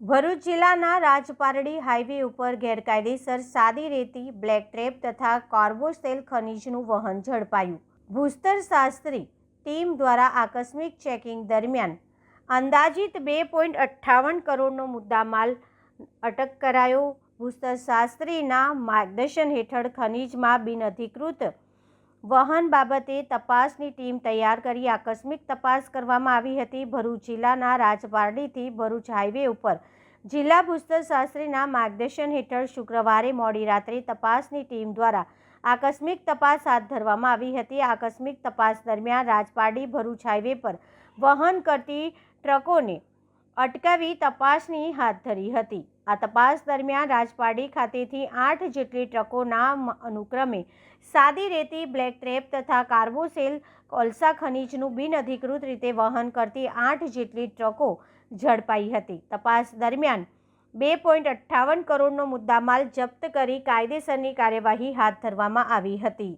ભરૂચ જિલ્લાના રાજપારડી હાઈવે ઉપર ગેરકાયદેસર સાદી રેતી, બ્લેક ટ્રેપ તથા કાર્બોસેલ ખનીજનું વહન ઝડપાયું. ભૂસ્તર શાસ્ત્રી ટીમ દ્વારા આકસ્મિક ચેકિંગ દરમિયાન અંદાજિત બે પોઈન્ટ અઠ્ઠાવન કરોડનો મુદ્દામાલ અટક કરાયો. ભૂસ્તર શાસ્ત્રીના માર્ગદર્શન હેઠળ ખનીજમાં બિનઅધિકૃત વહન બાબતે તપાસની ટીમ તૈયાર કરી આકસ્મિક તપાસ કરવામાં આવી હતી. ભરૂચ જિલ્લાના રાજપારડીથી ભરૂચ હાઈવે ઉપર જિલ્લા ભૂસ્તર શાસ્ત્રીના માર્ગદર્શન હેઠળ શુક્રવારે મોડી રાત્રે તપાસની ટીમ દ્વારા આકસ્મિક તપાસ હાથ ધરવામાં આવી હતી. આકસ્મિક તપાસ દરમિયાન રાજપારડી ભરૂચ હાઈવે પર વહન કરતી ટ્રકોને અટકાવી તપાસની હાથ ધરી હતી. આ તપાસ દરમિયાન રાજપાડી ખાતેથી આઠ જેટલી ટ્રકોના અનુક્રમે સાદી રેતી, બ્લેક ટ્રેપ તથા કાર્બોસેલ કોલસા ખનીજનું બિનઅધિકૃત રીતે વહન કરતી આઠ જેટલી ટ્રકો ઝડપાઈ હતી. તપાસ દરમિયાન બે પોઈન્ટ અઠ્ઠાવન કરોડનો મુદ્દામાલ જપ્ત કરી કાયદેસરની કાર્યવાહી હાથ ધરવામાં આવી હતી.